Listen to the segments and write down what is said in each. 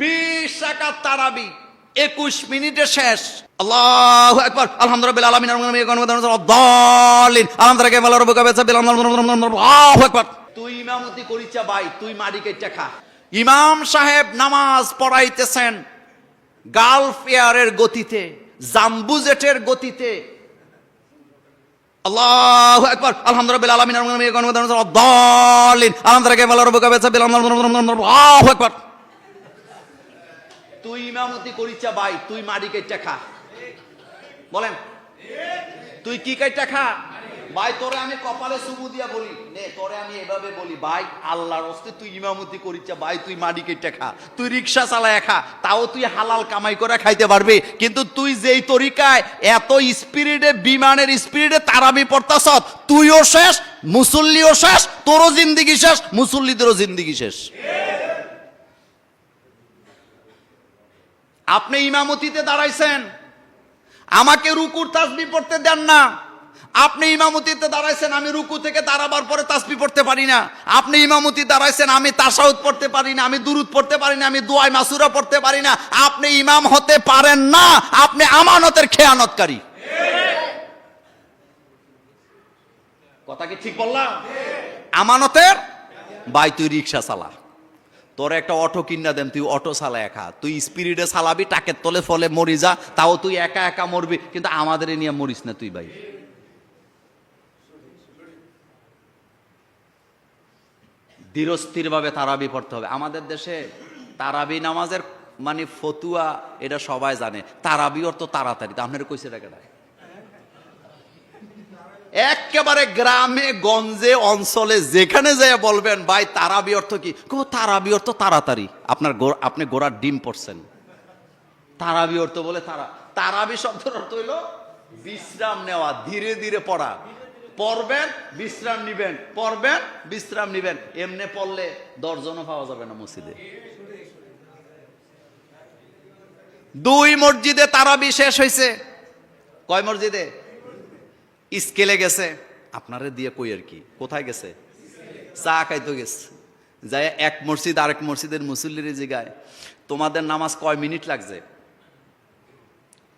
বিশ তারাবি একুশ মিনিটে শেষ আল্লাহু আকবার আলহামদুলিল্লাহ আলহামদুলিল্লাহ তুই ইমামতি করিছা ভাই তুই মারি কেটে ইমাম সাহেব নামাজ পড়াইতেছেন গালফ এয়ারের গতিতে জাম্বুজেটের গতিতে আল্লাহু আকবার আলহামদুলিল্লাহ আলামিন আকবার তুই ইমামতি করিছা ভাই, তুই মারি কেটে খা। বলেন, তুই কি কেটে খা? ভাই, তোরে আমি কপালে সুবু দিয়া বলি। নে, তোরে আমি এভাবে বলি, ভাই, আল্লাহর হস্তে তুই ইমামতি করিচ্ছা, ভাই, তুই মাটি কেটে খা। তুই রিক্সা চালায় খা, তাও তুই হালাল কামাই করে খাইতে পারবি। কিন্তু তুই যেই তরিকায় এত স্পিরিডে বিমানের স্পিরিডে তারাবি পড়তাস তুইও শেষ, মুসল্লিও শেষ, তোরও জিন্দিগি শেষ, মুসল্লিদেরও জিন্দিগি শেষ। আপনি ইমামতিতে দাঁড়াইছেন। আমাকে রুকুর তাসবি পড়তে দেন না। আপনি ইমামতিতে দাঁড়াইছেন, আমি রুকু থেকে দাঁড়াবার পরে তাসবি পড়তে পারি না। আপনি ইমামতি দাঁড়াইছেন, আমি তাসাউদ পড়তে পারি না, আমি দুরুদ পড়তে পারি না, আমি দুয়াই মাসুরা পড়তে পারি না। আপনি ইমাম হতে পারেন না, আপনি আমানতের খেয়ানতকারী। কথা কি ঠিক বললাম? আমানতের ভাই তুই রিক্সা চালা। তোর একটা অটো কিনা দেন, তুই অটো চালা একা। তুই স্পিরিটে চালাবি টাকের তলে ফলে মরি যা, তাও তুই একা একা মরবি। কিন্তু আমাদের নিয়ে মরিস না তুই ভাই। ধীরস্থিরভাবে তারাবি পড়তে হবে। আমাদের দেশে তারাবি নামাজের মানে ফতুয়া, এটা সবাই জানে। তারাবি অর্থ তাড়াতাড়ি। তা আপনার কইছে টাকা একেবারে গ্রামে, গঞ্জে, অঞ্চলে যেখানে যায় বলবেন, ভাই, তারাবি অর্থ কি? কো, তারাবি অর্থ তাড়াতাড়ি। আপনার আপনি গোড়ার ডিম পড়ছেন। তারাবি অর্থ বলে তারা। তারাবি শব্দের অর্থ হইল বিশ্রাম নেওয়া, ধীরে ধীরে পড়া। পড়বেন, বিশ্রাম নিবেন, পড়বেন, বিশ্রাম নিবেন। এমনে পড়লে দর্জনও পাওয়া যাবে না মসজিদে। দুই মসজিদে তারাবি শেষ হয়েছে কয় মসজিদে? স্কেলে গেছে। আপনারে দিয়ে কই আর কি? কোথায় গেছে? চা খাইতে গেছে। যাই এক মসজিদ আরেক মসজিদের মুসল্লির জিগায় তোমাদের নামাজ কয় মিনিট লাগছে?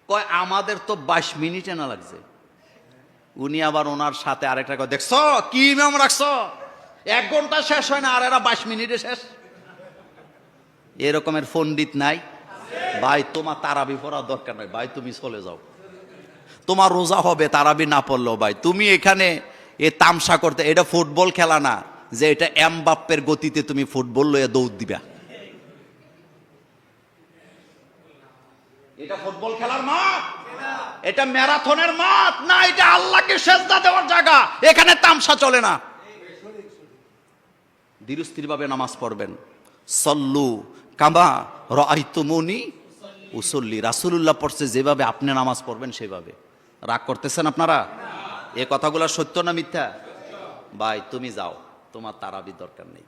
কয়, আমাদের তো বাইশ মিনিটে না লাগছে। উনি আবার ওনার সাথে আরেকটা কয়, দেখছ? কি ইমাম রাখছো? এক ঘণ্টা শেষ হয় না, আর এরা বাইশ মিনিটে শেষ? এরকমের পণ্ডিত নাই। ভাই, তোমার তারাবি পড়ার দরকার নাই। ভাই, তুমি চলে যাও। তোমার রোজা হবে তারাবি না পড়লেও ভাই। তুমি এখানে এ তামসা করতে, এটা ফুটবল খেলা না, যে এটা এমবাপ্পের গতিতে তুমি ফুটবল লয়ে দৌড় দিবা। এটা ফুটবল খেলার মাঠ? এটা ম্যারাথনের মাঠ? না, এটা আল্লাহকে সেজদা দেওয়ার জায়গা। এখানে তামসা চলে না। ধীরস্থিরভাবে নামাজ পড়বেন। সল্লু কামা রাইতুমুনি উসল্লি। রাসূলুল্লাহ পড়ছে যেভাবে আপনি নামাজ পড়বেন সেভাবে। রাগ করতেছেন আপনারা? এ কথাগুলো সত্য না মিথ্যা? ভাই, তুমি যাও, তোমার তারাবি দরকার নেই।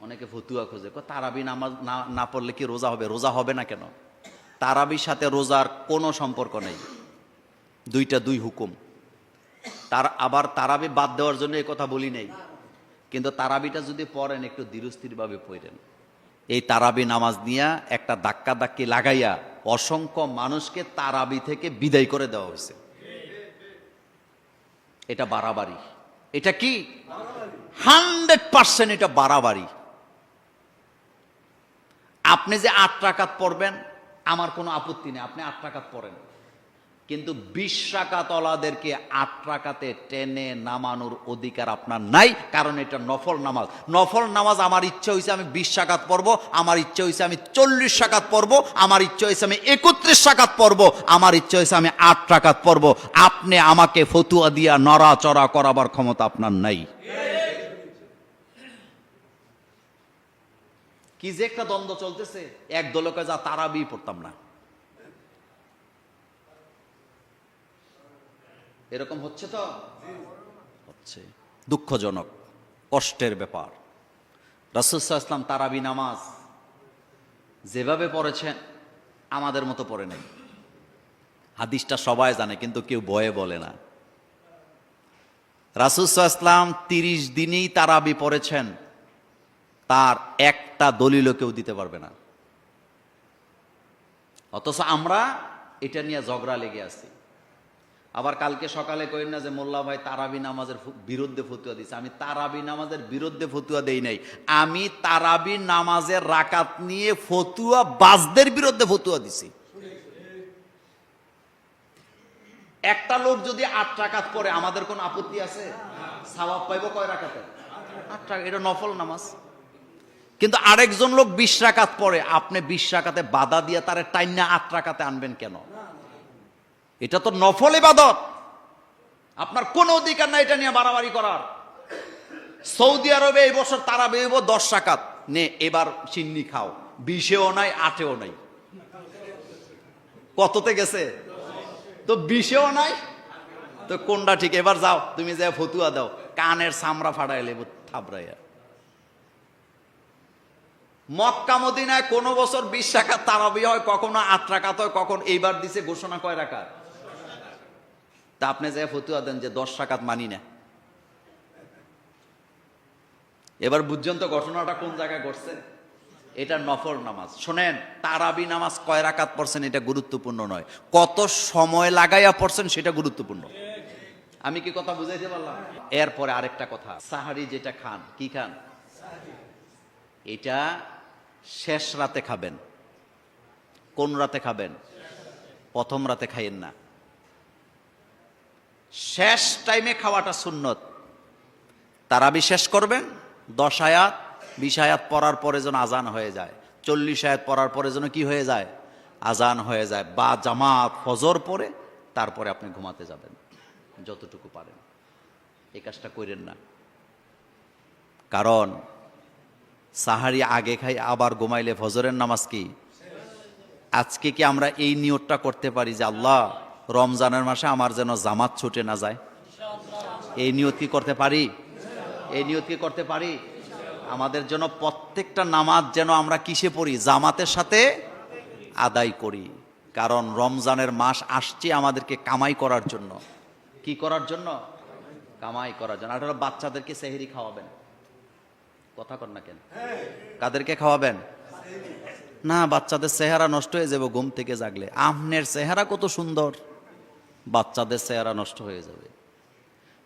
অনেকে ফতুয়া খোঁজে তারাবি নামাজ না না পড়লে কি রোজা হবে? রোজা হবে না কেন? তারাবির সাথে রোজার কোনো সম্পর্ক নেই। দুইটা দুই হুকুম। তার, আবার তারাবি বাদ দেওয়ার জন্য এই কথা বলি নেই। কিন্তু তারাবিটা যদি পড়েন, একটু ধীরস্থিরভাবে পড়েন। এই তারাবি নামাজ নিয়া একটা ধাক্কা ধাক্কি লাগাইয়া অসংখ্য মানুষকে তারাবি থেকে বিদায় করে দেওয়া হয়েছে। এটা বাড়াবাড়ি। এটা কি? হান্ড্রেড পার্সেন্ট এটা বাড়াবাড়ি। আপনি যে আট টাকাত পড়বেন, আমার কোনো আপত্তি নেই, আপনি আট টাকাত পড়েন। কিন্তু বিশ টাকাতলাদেরকে আট টাকাতে টেনে নামানোর অধিকার আপনার নাই, কারণ এটা নফল নামাজ। নফল নামাজ আমার ইচ্ছা হয়েছে আমি বিশ টাকাত পড়ব, আমার ইচ্ছা হয়েছে আমি চল্লিশ টাকাত পড়ব, আমার ইচ্ছা হয়েছে আমি একত্রিশ টাকাত পড়ব, আমার ইচ্ছা হয়েছে আমি আট টাকাত পড়ব। আপনি আমাকে ফতুয়া দিয়া নড়াচড়া করাবার ক্ষমতা আপনার নাই। কি যে একটা দ্বন্দ্ব চলতেছে, এক দলকে যা তারাবি পড়তাম না। এরকম হচ্ছে তো? হচ্ছে। দুঃখজনক, কষ্টের ব্যাপার। রাসুসাহ ইসলাম তারাবি নামাজ যেভাবে পড়েছেন, আমাদের মতো পড়ে নেই। হাদিসটা সবাই জানে, কিন্তু কেউ বয়ে বলে না। রাসুসাহ ইসলাম তিরিশ দিনেই তারাবি পড়েছেন, তার একটা দলিলও কেউ দিতে পারবে না। অথচ আমরা এটা নিয়ে ঝগড়া লেগে আছি। আবার কালকে সকালে কইন না যে মোল্লা ভাই তারাবি নামাজের বিরুদ্ধে ফতুয়া দিছে। আমি তারাবি নামাজের বিরুদ্ধে ফতুয়া দেই নাই। আমি তারাবি নামাজের রাকাত নিয়ে ফতুয়া বাজদের বিরুদ্ধে ফতুয়া দিছি। একটা লোক যদি আট রাকাত পরে আমাদের কোন আপত্তি আছে? সাবাব পাইব কয় রাকাতে? আট টাকা এটা নফল নামাজ। কিন্তু আরেকজন লোক বিশ রাকাত পরে আপনি বিশ রাকাতে বাধা দিয়ে তারে টাইনা আট রাকাতে আনবেন কেন? এটা তো নফল ইবাদত। আপনার কোনো অধিকার নাই এটা নিয়ে বাড়াবাড়ি করার। সৌদি আরবে এই বছর তারা বেরোব দশ রাকাত। নে, এবার চিন্নি খাও। বিশেও নাই, আটেও নাই। কততে গেছে? তো বিশেও নাই। তো কোনটা ঠিক? এবার যাও, তুমি যা ফতুয়া দাও। কানের সামরা ফাটাই লেবু থাবড়াইয়া। মক্কা, মদিনায় কোনো বছর বিশ টাকা তারাবি হয়, কখনো আট রাকাত হয়, কখন এইবার দিছে, ঘোষণা কয় রাকাত? তা আপনি যে ফতুয়া দেন যে দশ রাকাত মানি না। এবার বুঝছেন তো ঘটনাটা কোন জায়গায় ঘটছে? এটা নফল নামাজ। শোনেন, তারাবি নামাজ কয় রাকাত পড়ছেন এটা গুরুত্বপূর্ণ নয়। কত সময় লাগাইয়া পড়ছেন সেটা গুরুত্বপূর্ণ। আমি কি কথা বুঝাইতে পারলাম? এরপরে আরেকটা কথা, সাহারি যেটা খান, কি খান? এটা শেষ রাতে খাবেন। কোন রাতে খাবেন? প্রথম রাতে খাইয়েন না। শেষ টাইমে খাওয়াটা সুন্নত। তারা শেষ করবেন, দশ আয়াত, বিশ আয়াত পড়ার পরে যেন আজান হয়ে যায়। চল্লিশ আয়াত পড়ার পরে যেন কি হয়ে যায়? আজান হয়ে যায়। বা জামাত ফজর পরে তারপরে আপনি ঘুমাতে যাবেন, যতটুকু পারেন। এই কাজটা করেন না। কারণ, সাহারি আগে খাই, আবার ঘুমাইলে ফজরের নামাজ কি? আজকে কি আমরা এই নিয়তটা করতে পারি যে আল্লাহ রমজানের মাসে আমার যেন জামাত ছুটে না যায়। এই নিয়ত কি করতে পারি? এই নিয়ত কি করতে পারি? আমাদের জন্য প্রত্যেকটা নামাজ যেন আমরা কিসে পড়ি? জামাতের সাথে আদায় করি। কারণ রমজানের মাস আসছে আমাদেরকে কামাই করার জন্য। কি করার জন্য? কামাই করার জন্য। আর বাচ্চাদেরকে সেহেরি খাওয়াবেন। কথা কর না কেন? কাদেরকে খাওয়াবেন? না, বাচ্চাদের চেহারা নষ্ট হয়ে যাবে ঘুম থেকে জাগলে। আমনের চেহারা কত সুন্দর। বাচ্চাদের চেহারা নষ্ট হয়ে যাবে।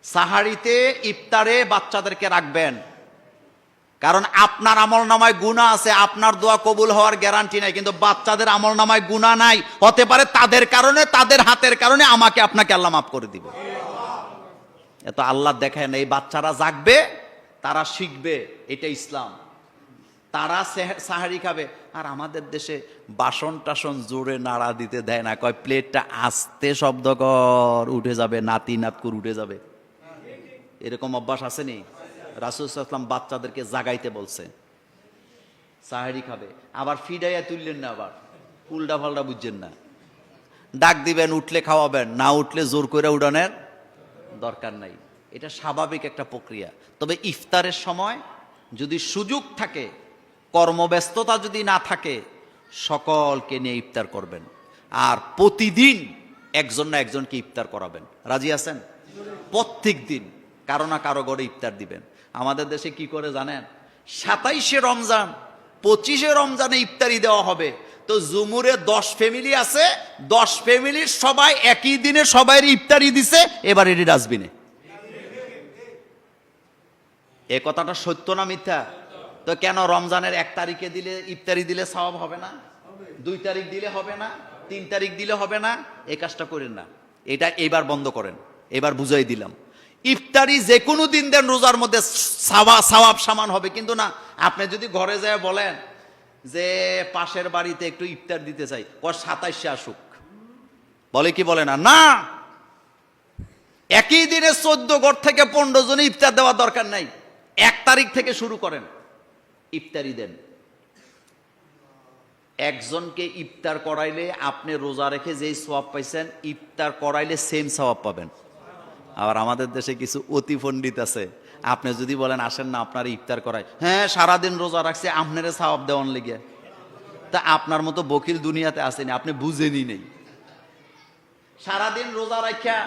সাহারিতে ইফতারে বাচ্চাদেরকে রাখবেন। কারণ আপনার আমল নামায় গুণা আছে, আপনার দোয়া কবুল হওয়ার গ্যারান্টি নাই, কিন্তু বাচ্চাদের আমল নামায় গুণা নাই। হতে পারে তাদের কারণে, তাদের হাতের কারণে আমাকে আপনাকে আল্লাহ মাফ করে দিব। এত আল্লাহ দেখেন, এই বাচ্চারা জাগবে, তারা শিখবে, এটা ইসলাম। তারা সাহারি খাবে। আর আমাদের দেশে বাসন টাসন জোরে নাড়া দিতে দেয় না। কয়, প্লেটটা আস্তে শব্দ কর, উঠে যাবে, নাতি নাতকুর উঠে যাবে। এরকম অভ্যাস আসেনি রাসুল সাল্লাম বাচ্চাদেরকে জাগাইতে বলছে। সাহারি খাবে। আবার ফিডাইয়া তুললেন না আবার। উল্টা ফাল্টা বুঝছেন না। ডাক দিবেন, উঠলে খাওয়াবেন, না উঠলে জোর করে উড়ানের দরকার নাই। এটা স্বাভাবিক একটা প্রক্রিয়া। তবে ইফতারের সময় যদি সুযোগ থাকে কর্মব্যস্ততা যদি না থাকে, সকলকে নিয়ে ইফতার করবেন। আর প্রতিদিন একজন না একজনকে ইফতার করাবেন। রাজি আছেন? প্রত্যেক দিন কারও না কারও ঘরে ইফতার দিবেন। আমাদের দেশে কি করে জানেন? সাতাইশে রমজান, পঁচিশে রমজানে ইফতারি দেওয়া হবে। তো জুমুরে দশ ফ্যামিলি আছে, দশ ফ্যামিলির সবাই একই দিনে সবাই ইফতারি দিছে, এবার এটি ডাস্টবিনে। এ কথাটা সত্য না মিথ্যা? তো কেন রমজানের এক তারিখে দিলে ইফতারি দিলে সওয়াব হবে না? দুই তারিখ দিলে হবে না? তিন তারিখ দিলে হবে না? এই কাজটা করেন না। এটা এবার বন্ধ করেন। এবার বুঝাই দিলাম। ইফতারি যে কোনো দিন দেন রোজার মধ্যে সাওয়া সামান হবে। কিন্তু না, আপনি যদি ঘরে যায় বলেন যে পাশের বাড়িতে একটু ইফতার দিতে চাই ও সাতাইশে আসুক। বলে কি বলে না? না! একই দিনে চোদ্দ ঘর থেকে পনেরো জনে ইফতার দেওয়ার দরকার নাই। এক তারিখ থেকে শুরু করেন। ইফতারি দেন। একজনকে ইফতার করাইলে আপনি রোজা রেখে যেই সওয়াব পাইছেন, ইফতার করাইলে সেম সওয়াব পাবেন। আবার আমাদের দেশে কিছু অতি পণ্ডিত আছে। আপনি যদি বলেন, আসেন না, আপনার ইফতার করায় হ্যাঁ সারাদিন রোজা রাখছে, আপনারে সওয়াব দেওয়ান লেগে। তা আপনার মতো বকিল দুনিয়াতে আসেনি, আপনি বুঝেনি নেই। সারাদিন রোজা রাখা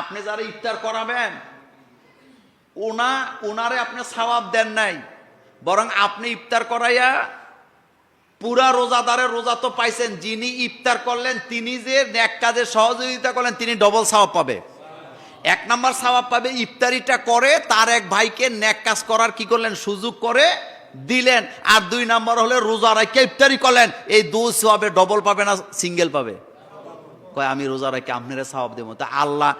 আপনি যারা ইফতার করাবেন ওনা ওনারে আপনি সওয়াব দেন নাই। বরং আপনি ইফতার করাইয়া পুরা রোজাদারের রোজা তো পাইছেন, যিনি ইফতার করলেন তিনি যে ন্যাক কাজে সহযোগিতা করলেন, তিনি ডবল সওয়াব পাবে। এক নাম্বার সওয়াব পাবে, ইফতারিটা করে তার এক ভাইকে ন্যাক কাজ করার কি করলেন, সুযোগ করে দিলেন। আর দুই নাম্বার হলে রোজা রাখে ইফতারি করলেন। এই দু সওয়াবে ডবল পাবে না সিঙ্গেল পাবে? কয়, আমি রোজা রাখে আপনারা সওয়াব দেবো। তা আল্লাহ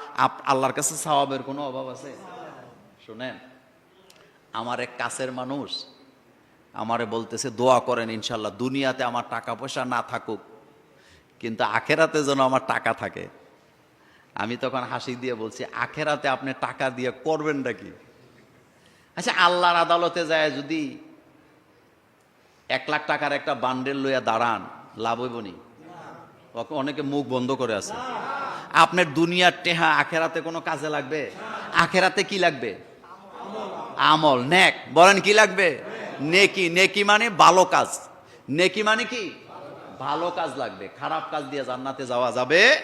আল্লাহর কাছে সওয়াবের কোনো অভাব আছে? শুনেন আমার এক কাছের মানুষ আমারে বলতেছে, দোয়া করেন ইনশাল্লাহ, দুনিয়াতে আমার টাকা পয়সা না থাকুক, কিন্তু আখেরাতে যেন আমার টাকা থাকে। আমি তখন হাসি দিয়ে বলছি, আখেরাতে আপনি টাকা দিয়ে করবেন নাকি আচ্ছা আল্লাহর আদালতে যায়, যদি এক লাখ টাকার একটা বান্ডেল লইয়া দাঁড়ান, লাভ ওকে, অনেকে মুখ বন্ধ করে আছে। আপনার দুনিয়ার টেহা আখেরাতে কোনো কাজে লাগবে? আখেরাতে কি লাগবে? আমল, নেক। বলেন কি লাগবে? নেকি। নেকি মানে ভালো কাজ। নেকি মানে কি? ভালো কাজ লাগবে। খারাপ কাজ দিয়ে জান্নাতে যাওয়া যাবে